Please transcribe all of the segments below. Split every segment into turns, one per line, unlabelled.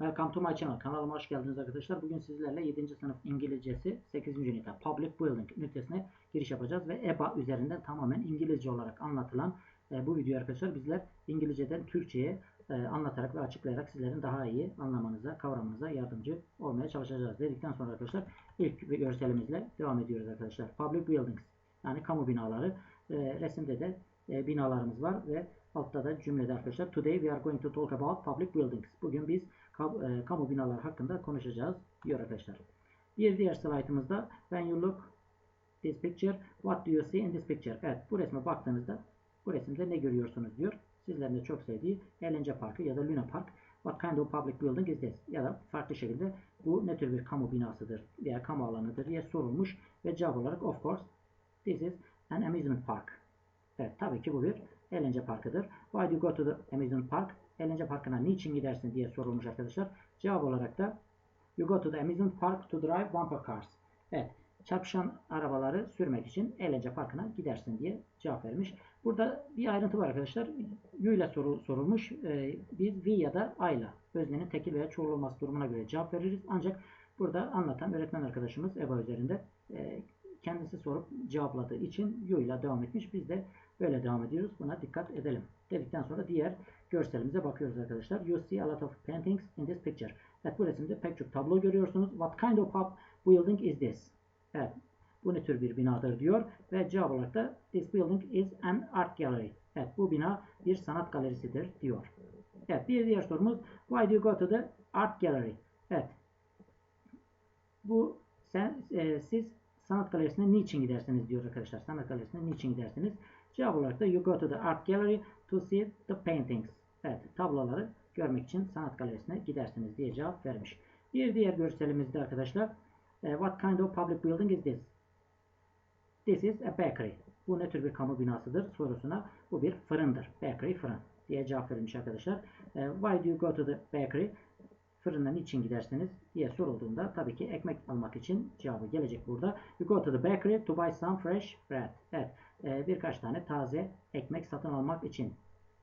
Welcome to my channel. Kanalıma hoş geldiniz arkadaşlar. Bugün sizlerle 7. sınıf İngilizcesi 8. ünite Public Building ünitesine giriş yapacağız ve EBA üzerinden tamamen İngilizce olarak anlatılan e, bu video arkadaşlar bizler İngilizceden Türkçe'ye e, anlatarak ve açıklayarak sizlerin daha iyi anlamanıza, kavramanıza yardımcı olmaya çalışacağız. Dedikten sonra arkadaşlar ilk görselimizle devam ediyoruz arkadaşlar. Public Buildings yani kamu binaları. E, resimde de e, binalarımız var ve altta da cümlede arkadaşlar Today we are going to talk about public buildings. Bugün biz kamu binaları hakkında konuşacağız diyor arkadaşlar. Bir diğer slaytımızda when you look this picture what do you see in this picture? Evet bu resme baktığınızda bu resimde ne görüyorsunuz diyor. Sizlerin de çok sevdiği eğlence parkı ya da Luna Park. What kind of public building is this? Ya da farklı şekilde bu ne tür bir kamu binasıdır veya kamu alanıdır diye sorulmuş ve cevap olarak of course this is an amusement park. Evet tabii ki bu bir eğlence parkıdır. Why do you go to the amusement park? Eğlence parkına niçin gidersin diye sorulmuş arkadaşlar. Cevap olarak da you go to the amusement park to drive bumper cars. Evet çarpışan arabaları sürmek için eğlence parkına gidersin diye cevap vermiş. Burada bir ayrıntı var arkadaşlar. You ile soru, sorulmuş. Ee, biz we ya da I ile öznenin tekil veya çoğul olması durumuna göre cevap veririz. Ancak burada anlatan öğretmen arkadaşımız EBA üzerinde e, kendisi sorup cevapladığı için you ile devam etmiş. Biz de böyle devam ediyoruz. Buna dikkat edelim. Dedikten sonra diğer görselimize bakıyoruz arkadaşlar. You see a lot of paintings in this picture. Evet bu resimde pek çok tablo görüyorsunuz. What kind of pub building is this? Evet bu ne tür bir binadır diyor. Ve cevap olarak da this building is an art gallery. Evet bu bina bir sanat galerisidir diyor. Evet bir diğer sorumuz why do you go to the art gallery? Evet bu sen, e, siz sanat galerisine niçin gidersiniz diyor arkadaşlar. Sanat galerisine niçin gidersiniz? Cevap olarak da you go to the art gallery to see the paintings. Evet tabloları görmek için sanat galerisine gidersiniz diye cevap vermiş. Bir diğer görselimizde arkadaşlar e, what kind of public building is this? This is a bakery. Bu ne tür bir kamu binasıdır sorusuna bu bir fırındır. Bakery fırın diye cevap verilmiş arkadaşlar. E, why do you go to the bakery? Fırına niçin gidersiniz diye sorulduğunda tabii ki ekmek almak için cevabı gelecek burada. You go to the bakery to buy some fresh bread. Evet e, birkaç tane taze ekmek satın almak için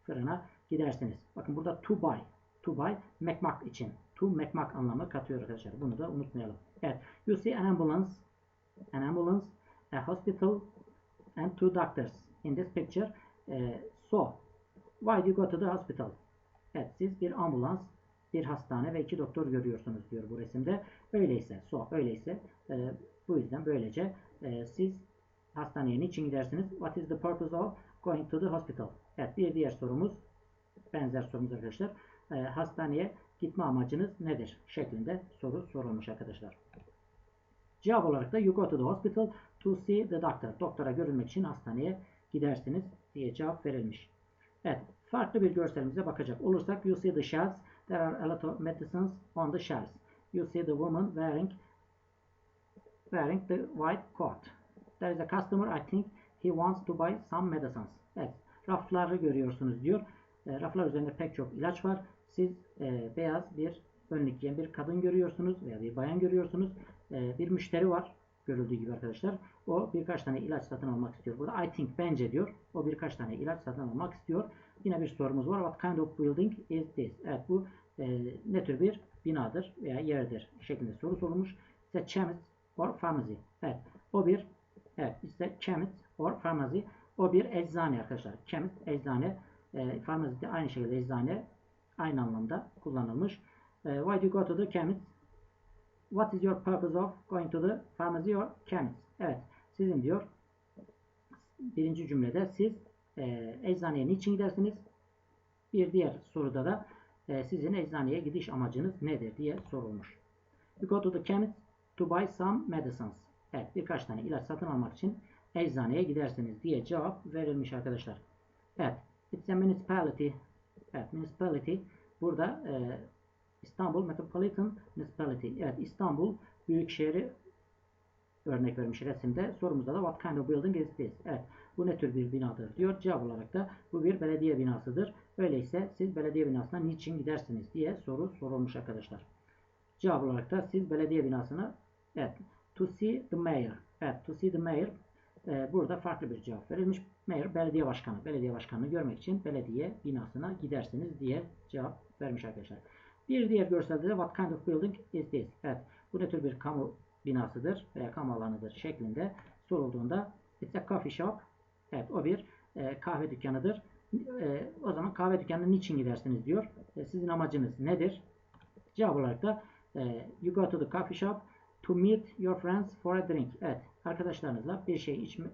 fırına gidersiniz. Bakın burada to buy. To buy mekmak için. To mekmak anlamı katıyor arkadaşlar. Bunu da unutmayalım. Evet. You see an ambulance, an ambulance, a hospital and two doctors in this picture. E, so, why do you go to the hospital? Evet, siz bir ambulans, bir hastane ve iki doktor görüyorsunuz diyor bu resimde. Öyleyse, so, öyleyse e, bu yüzden böylece e, siz hastaneye niçin gidersiniz? What is the purpose of going to the hospital? Evet, bir diğer sorumuz, benzer sorumuz arkadaşlar. E, hastaneye gitme amacınız nedir? şeklinde soru sorulmuş arkadaşlar. Cevap olarak da you go to the hospital to see the doctor. Doktora görünmek için hastaneye gidersiniz diye cevap verilmiş. Evet, farklı bir görselimize bakacak olursak you see the shelves. There are a lot of medicines on the shelves. You see the woman wearing wearing the white coat. There is a customer I think he wants to buy some medicines. Evet, rafları görüyorsunuz diyor. E, raflar üzerinde pek çok ilaç var. Siz e, beyaz bir önlük giyen bir kadın görüyorsunuz veya bir bayan görüyorsunuz. E, bir müşteri var görüldüğü gibi arkadaşlar. O birkaç tane ilaç satın almak istiyor. Burada I think bence diyor. O birkaç tane ilaç satın almak istiyor. Yine bir sorumuz var. What kind of building is this? Evet bu e, ne tür bir binadır veya yerdir şeklinde soru sorulmuş. İşte chemist or pharmacy. Evet o bir evet işte chemist or pharmacy o bir eczane arkadaşlar. Chemist eczane e, pharmacy aynı şekilde eczane aynı anlamda kullanılmış. E, why do you go to the chemist? What is your purpose of going to the pharmacy or chemist? Evet, sizin diyor birinci cümlede siz e, eczaneye niçin gidersiniz? Bir diğer soruda da e, sizin eczaneye gidiş amacınız nedir diye sorulmuş. You go to the chemist to buy some medicines. Evet, birkaç tane ilaç satın almak için eczaneye gidersiniz diye cevap verilmiş arkadaşlar. Evet, it's a municipality. Evet, municipality burada e, İstanbul Metropolitan Municipality. Evet İstanbul Büyükşehir'i örnek vermiş resimde. Sorumuzda da what kind of building is this? Evet bu ne tür bir binadır diyor. Cevap olarak da bu bir belediye binasıdır. Öyleyse siz belediye binasına niçin gidersiniz diye soru sorulmuş arkadaşlar. Cevap olarak da siz belediye binasına evet to see the mayor. Evet to see the mayor e, burada farklı bir cevap verilmiş. Mayor belediye başkanı. Belediye başkanını görmek için belediye binasına gidersiniz diye cevap vermiş arkadaşlar. Bir diğer görselde de what kind of building is this? Evet. Bu ne tür bir kamu binasıdır veya kamu alanıdır şeklinde sorulduğunda it's a coffee shop. Evet o bir e, kahve dükkanıdır. E, o zaman kahve dükkanına niçin gidersiniz diyor. E, sizin amacınız nedir? Cevap olarak da e, you go to the coffee shop to meet your friends for a drink. Evet arkadaşlarınızla bir şey içme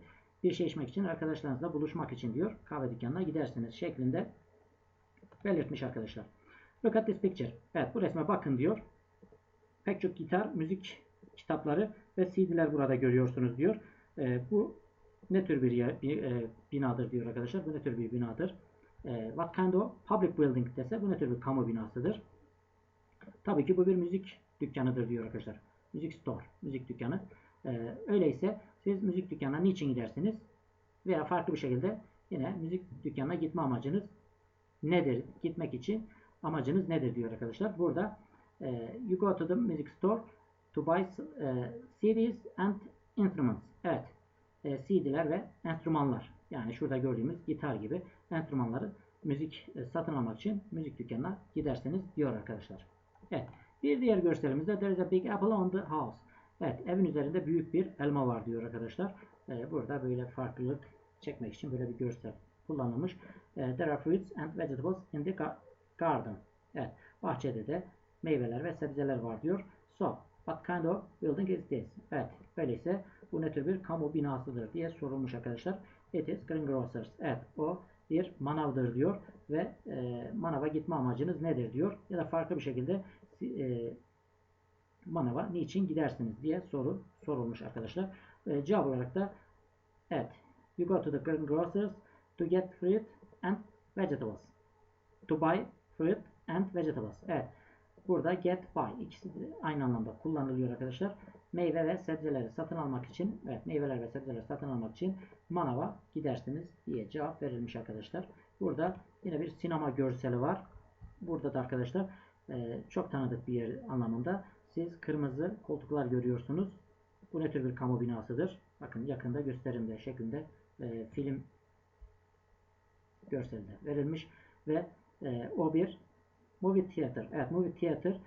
bir şey içmek için arkadaşlarınızla buluşmak için diyor. Kahve dükkanına gidersiniz şeklinde belirtmiş arkadaşlar. Look at this picture. Evet bu resme bakın diyor. Pek çok gitar, müzik kitapları ve CD'ler burada görüyorsunuz diyor. E, bu ne tür bir, yer, e, binadır diyor arkadaşlar. Bu ne tür bir binadır? E, what kind of public building dese bu ne tür bir kamu binasıdır? Tabii ki bu bir müzik dükkanıdır diyor arkadaşlar. Müzik store, müzik dükkanı. E, öyleyse siz müzik dükkanına niçin gidersiniz? Veya farklı bir şekilde yine müzik dükkanına gitme amacınız nedir? Gitmek için amacınız nedir diyor arkadaşlar. Burada e, you go to the music store to buy e, CDs and instruments. Evet. E, CD'ler ve enstrümanlar. Yani şurada gördüğümüz gitar gibi enstrümanları müzik e, satın almak için müzik dükkanına giderseniz diyor arkadaşlar. Evet. Bir diğer görselimizde there is a big apple on the house. Evet. Evin üzerinde büyük bir elma var diyor arkadaşlar. E, burada böyle farklılık çekmek için böyle bir görsel kullanılmış. E, there are fruits and vegetables in the garden. Evet. Bahçede de meyveler ve sebzeler var diyor. So, what kind of building is this? Evet. Öyleyse bu ne tür bir kamu binasıdır diye sorulmuş arkadaşlar. It is greengrocers. Evet. O bir manavdır diyor ve e, manava gitme amacınız nedir diyor. Ya da farklı bir şekilde e, manava niçin gidersiniz diye soru sorulmuş arkadaşlar. E, cevap olarak da evet. You go to the greengrocers to get fruit and vegetables. To buy fruit and vegetables. Evet. Burada get buy ikisi de aynı anlamda kullanılıyor arkadaşlar. Meyve ve sebzeleri satın almak için evet meyveler ve sebzeleri satın almak için manava gidersiniz diye cevap verilmiş arkadaşlar. Burada yine bir sinema görseli var. Burada da arkadaşlar e, çok tanıdık bir yer anlamında. Siz kırmızı koltuklar görüyorsunuz. Bu ne tür bir kamu binasıdır? Bakın yakında gösterimde şeklinde e, film görselde verilmiş ve e, o bir movie theater. Evet movie theater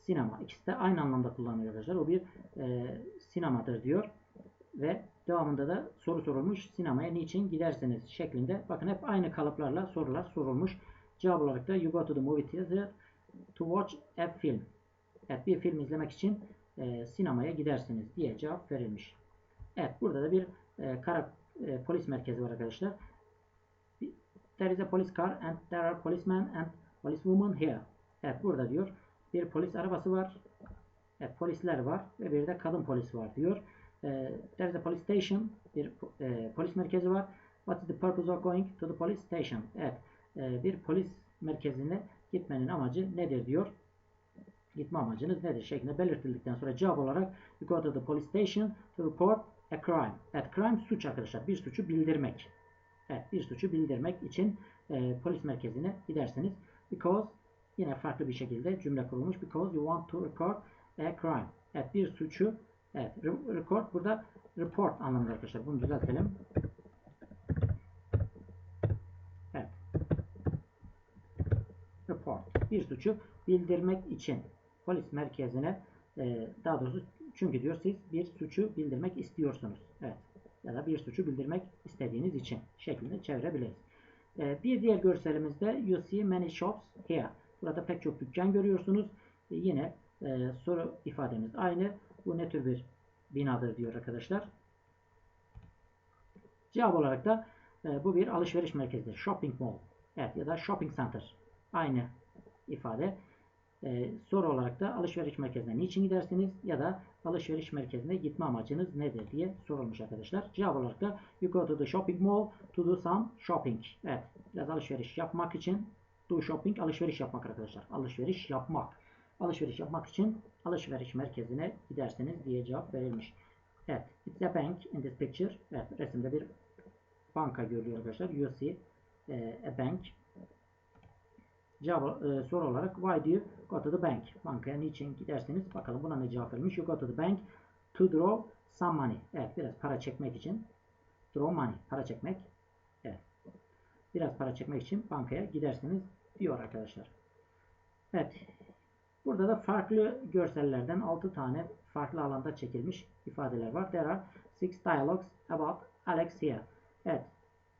sinema. İkisi de aynı anlamda kullanılıyor arkadaşlar. O bir e, sinemadır diyor. Ve devamında da soru sorulmuş. Sinemaya niçin giderseniz şeklinde. Bakın hep aynı kalıplarla sorular sorulmuş. Cevap olarak da you go to the movie theater to watch a film. Evet bir film izlemek için e, sinemaya gidersiniz diye cevap verilmiş. Evet burada da bir e, kara e, polis merkezi var arkadaşlar. There is a police car and there are policemen and policewomen here. Evet burada diyor bir polis arabası var. Evet, polisler var ve bir de kadın polis var diyor. E, there is a police station. Bir e, polis merkezi var. What is the purpose of going to the police station? Evet. E, bir polis merkezine gitmenin amacı nedir diyor. Gitme amacınız nedir şeklinde belirtildikten sonra cevap olarak you go to the police station to report a crime. Evet, crime suç arkadaşlar. Bir suçu bildirmek. Evet, bir suçu bildirmek için e, polis merkezine gidersiniz. Because Yine farklı bir şekilde cümle kurulmuş. Because you want to record a crime. Evet bir suçu evet record burada report anlamında arkadaşlar. Bunu düzeltelim. Evet. Report. Bir suçu bildirmek için polis merkezine e, daha doğrusu çünkü diyor siz bir suçu bildirmek istiyorsunuz. Evet. Ya da bir suçu bildirmek istediğiniz için şeklinde çevirebiliriz. E, bir diğer görselimizde you see many shops here. Burada pek çok dükkan görüyorsunuz. E, yine e, soru ifademiz aynı. Bu ne tür bir binadır diyor arkadaşlar. Cevap olarak da e, bu bir alışveriş merkezidir. Shopping mall. Evet ya da shopping center. Aynı ifade. E, soru olarak da alışveriş merkezine niçin gidersiniz ya da alışveriş merkezine gitme amacınız nedir diye sorulmuş arkadaşlar. Cevap olarak da you go to the shopping mall to do some shopping. Evet biraz alışveriş yapmak için Do shopping alışveriş yapmak arkadaşlar. Alışveriş yapmak. Alışveriş yapmak için alışveriş merkezine giderseniz diye cevap verilmiş. Evet. It's a bank in this picture. Evet. Resimde bir banka görülüyor arkadaşlar. You see e, a bank. Cevap, e, soru olarak why do you go to the bank? Bankaya niçin gidersiniz? Bakalım buna ne cevap verilmiş. You go to the bank to draw some money. Evet. Biraz para çekmek için. Draw money. Para çekmek. Evet. Biraz para çekmek için bankaya gidersiniz diyor arkadaşlar. Evet. Burada da farklı görsellerden 6 tane farklı alanda çekilmiş ifadeler var. There are six dialogues about Alex here. Evet.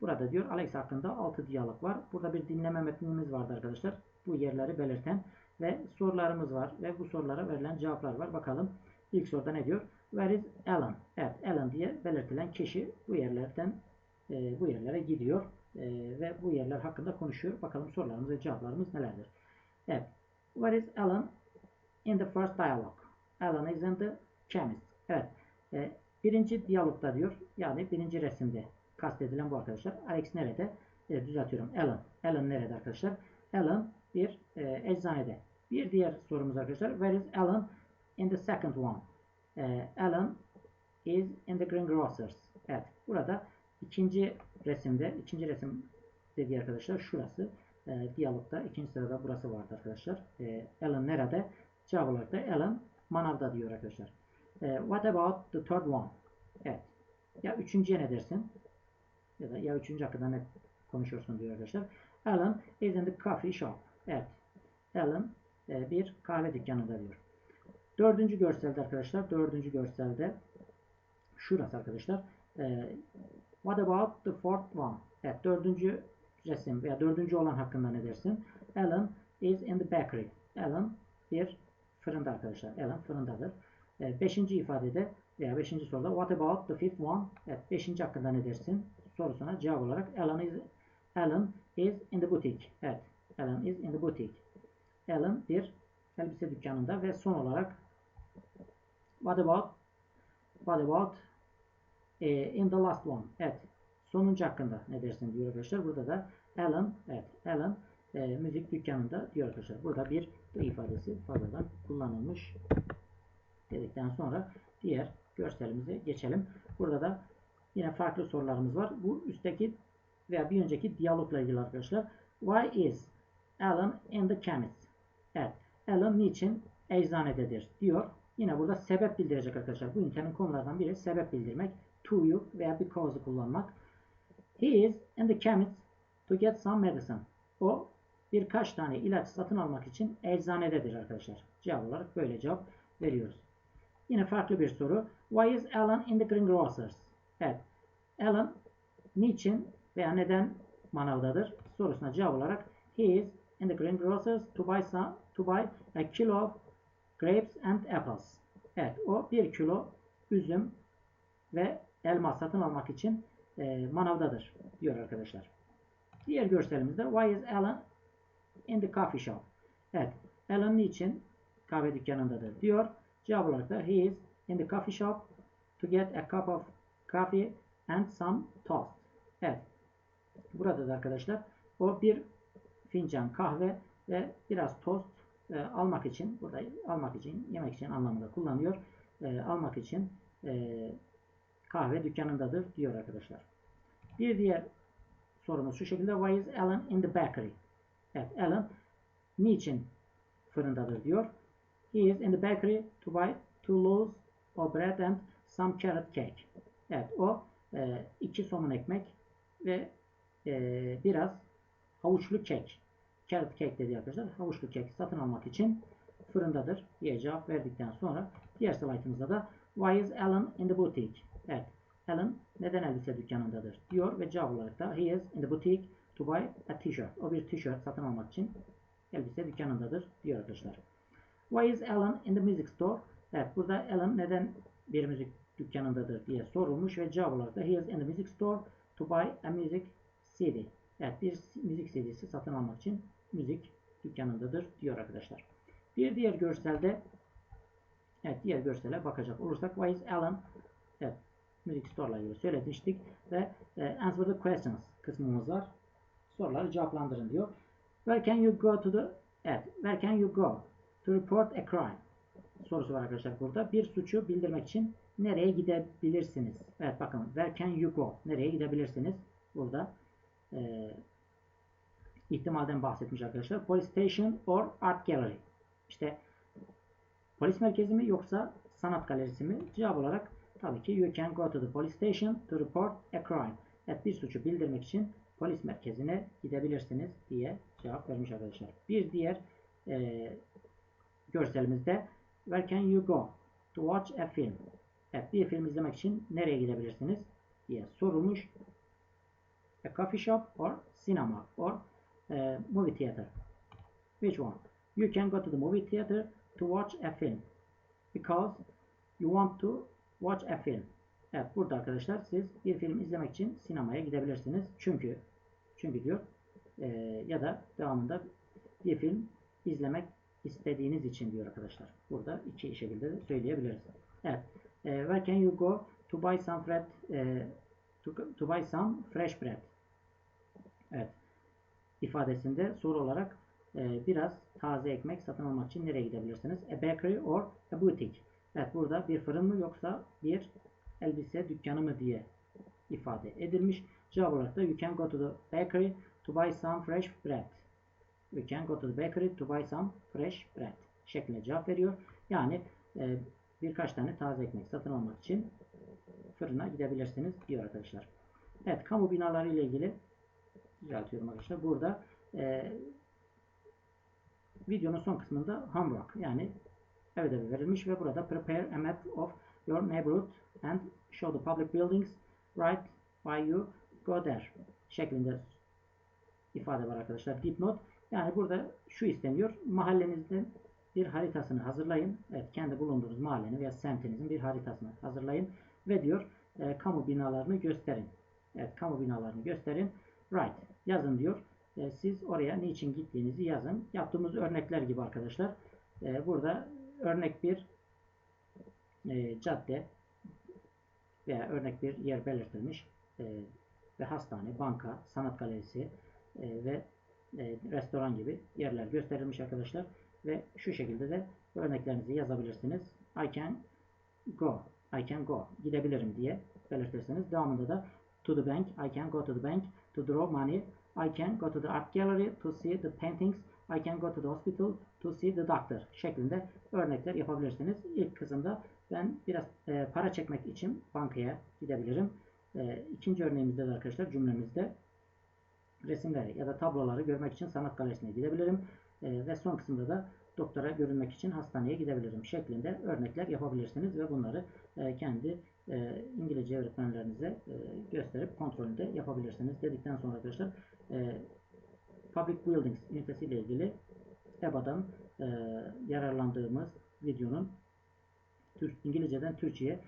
Burada diyor Alex hakkında 6 diyalog var. Burada bir dinleme metnimiz vardı arkadaşlar. Bu yerleri belirten ve sorularımız var ve bu sorulara verilen cevaplar var. Bakalım ilk soruda ne diyor? Where is Alan? Evet, Alan diye belirtilen kişi bu yerlerden e, bu yerlere gidiyor e, ve bu yerler hakkında konuşuyor. Bakalım sorularımız ve cevaplarımız nelerdir? Evet. Where is Alan in the first dialogue? Alan is in the chemist. Evet. E, birinci diyalogda diyor. Yani birinci resimde kastedilen bu arkadaşlar. Alex nerede? E, düzeltiyorum. Alan. Alan nerede arkadaşlar? Alan bir e, eczanede. Bir diğer sorumuz arkadaşlar. Where is Alan in the second one? E, Alan is in the greengrocers. Evet. Burada ikinci resimde, ikinci resim dediği arkadaşlar şurası. E, diyalogda ikinci sırada burası vardı arkadaşlar. E, Alan nerede? Cevap olarak da Alan manavda diyor arkadaşlar. E, what about the third one? Evet. Ya üçüncüye ne dersin? Ya da ya üçüncü hakkında ne konuşuyorsun diyor arkadaşlar. Alan is in the coffee shop. Evet. Alan e, bir kahve dükkanında diyor. Dördüncü görselde arkadaşlar. Dördüncü görselde şurası arkadaşlar. E, what about the fourth one? Evet. Dördüncü resim veya dördüncü olan hakkında ne dersin? Alan is in the bakery. Alan bir fırında arkadaşlar. Alan fırındadır. E, beşinci ifadede veya beşinci soruda what about the fifth one? Evet. Beşinci hakkında ne dersin? Sorusuna cevap olarak Alan is Alan is in the boutique. Evet. Alan is in the boutique. Alan bir elbise dükkanında ve son olarak what about what about e, in the last one. Evet. Sonuncu hakkında ne dersin diyor arkadaşlar. Burada da Alan evet Alan e, müzik dükkanında diyor arkadaşlar. Burada bir ifadesi fazladan kullanılmış dedikten sonra diğer görselimize geçelim. Burada da yine farklı sorularımız var. Bu üstteki veya bir önceki diyalogla ilgili arkadaşlar. Why is Alan in the chemist? Evet. Alan niçin eczanededir diyor. Yine burada sebep bildirecek arkadaşlar. Bu ünitenin konulardan biri sebep bildirmek. To you veya because'u kullanmak. He is in the chemist to get some medicine. O birkaç tane ilaç satın almak için eczanededir arkadaşlar. Cevap olarak böyle cevap veriyoruz. Yine farklı bir soru. Why is Alan in the greengrocers? Evet. Alan niçin veya neden manavdadır? Sorusuna cevap olarak he is in the greengrocers to buy some to buy a kilo of grapes and apples. Evet, o bir kilo üzüm ve elma satın almak için e, manavdadır diyor arkadaşlar. Diğer görselimizde why is Alan in the coffee shop? Evet, Alan niçin kahve dükkanındadır diyor. Cevap olarak da he is in the coffee shop to get a cup of coffee and some toast. Evet. Burada da arkadaşlar o bir fincan kahve ve biraz tost e, almak için burada almak için yemek için anlamında kullanıyor. E, almak için e, kahve dükkanındadır diyor arkadaşlar. Bir diğer sorumuz şu şekilde. Why is Alan in the bakery? Evet, Alan niçin fırındadır diyor. He is in the bakery to buy two loaves of bread and some carrot cake. Evet, o e, iki somun ekmek ve e, biraz havuçlu kek. Carrot cake dedi arkadaşlar. Havuçlu kek satın almak için fırındadır diye cevap verdikten sonra diğer slaytımızda da Why is Alan in the boutique? Evet. Alan neden elbise dükkanındadır diyor ve cevap olarak da He is in the boutique to buy a t-shirt. O bir tişört satın almak için elbise dükkanındadır diyor arkadaşlar. Why is Alan in the music store? Evet burada Alan neden bir müzik dükkanındadır diye sorulmuş ve cevap olarak da He is in the music store to buy a music CD. Evet bir müzik CD'si satın almak için müzik dükkanındadır diyor arkadaşlar. Bir diğer görselde evet diğer görsele bakacak olursak Why is Alan evet müzik store ile ilgili söylemiştik ve e, answer the questions kısmımız var. Soruları cevaplandırın diyor. Where can you go to the evet where can you go to report a crime sorusu var arkadaşlar burada. Bir suçu bildirmek için nereye gidebilirsiniz? Evet bakın where can you go? Nereye gidebilirsiniz? Burada e, ihtimalden bahsetmiş arkadaşlar. Police station or art gallery. İşte polis merkezi mi yoksa sanat galerisi mi? Cevap olarak tabii ki you can go to the police station to report a crime. Evet bir suçu bildirmek için polis merkezine gidebilirsiniz diye cevap vermiş arkadaşlar. Bir diğer e, görselimizde Where can you go to watch a film? Evet, bir film izlemek için nereye gidebilirsiniz diye sorulmuş. A coffee shop or cinema or uh, movie theater. Which one? You can go to the movie theater to watch a film because you want to watch a film. Evet burada arkadaşlar siz bir film izlemek için sinemaya gidebilirsiniz. Çünkü çünkü diyor e, ya da devamında bir film izlemek istediğiniz için diyor arkadaşlar. Burada iki şekilde de söyleyebiliriz. Evet. Where can you go to buy some bread e, to, to buy some fresh bread? Evet. ifadesinde soru olarak e, biraz taze ekmek satın almak için nereye gidebilirsiniz? A bakery or a boutique. Evet burada bir fırın mı yoksa bir elbise dükkanı mı diye ifade edilmiş. Cevap olarak da you can go to the bakery to buy some fresh bread. You can go to the bakery to buy some fresh bread şeklinde cevap veriyor. Yani e, birkaç tane taze ekmek satın almak için fırına gidebilirsiniz diyor arkadaşlar. Evet kamu binaları ile ilgili düzeltiyorum arkadaşlar. Burada e, videonun son kısmında homework yani ev ödevi verilmiş ve burada prepare a map of your neighborhood and show the public buildings right by you go there şeklinde ifade var arkadaşlar. Dipnot. Yani burada şu isteniyor. Mahallenizden bir haritasını hazırlayın. Evet, kendi bulunduğunuz mahallenin veya semtinizin bir haritasını hazırlayın ve diyor e, kamu binalarını gösterin. Evet, kamu binalarını gösterin. Right. Yazın diyor. E, siz oraya niçin gittiğinizi yazın. Yaptığımız örnekler gibi arkadaşlar. E, burada örnek bir e, cadde veya örnek bir yer belirtilmiş e, ve hastane, banka, sanat galerisi e, ve e, restoran gibi yerler gösterilmiş arkadaşlar ve şu şekilde de örneklerinizi yazabilirsiniz. I can go, I can go, gidebilirim diye belirtirseniz devamında da to the bank, I can go to the bank to draw money, I can go to the art gallery to see the paintings, I can go to the hospital to see the doctor şeklinde örnekler yapabilirsiniz. İlk kısımda ben biraz e, para çekmek için bankaya gidebilirim. E, ikinci örneğimizde de arkadaşlar cümlemizde resimleri ya da tabloları görmek için sanat galerisine gidebilirim. E, ve son kısımda da doktora görünmek için hastaneye gidebilirim şeklinde örnekler yapabilirsiniz ve bunları e, kendi e, İngilizce öğretmenlerinize e, gösterip kontrolünde yapabilirsiniz dedikten sonra arkadaşlar e, Public Buildings ünitesiyle ilgili EBA'dan e, yararlandığımız videonun Türk, İngilizceden Türkçe'ye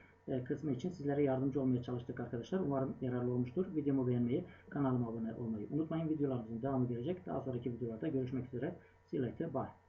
kısmı için sizlere yardımcı olmaya çalıştık arkadaşlar. Umarım yararlı olmuştur. Videomu beğenmeyi, kanalıma abone olmayı unutmayın. Videolarımızın devamı gelecek. Daha sonraki videolarda görüşmek üzere. See you later. Bye.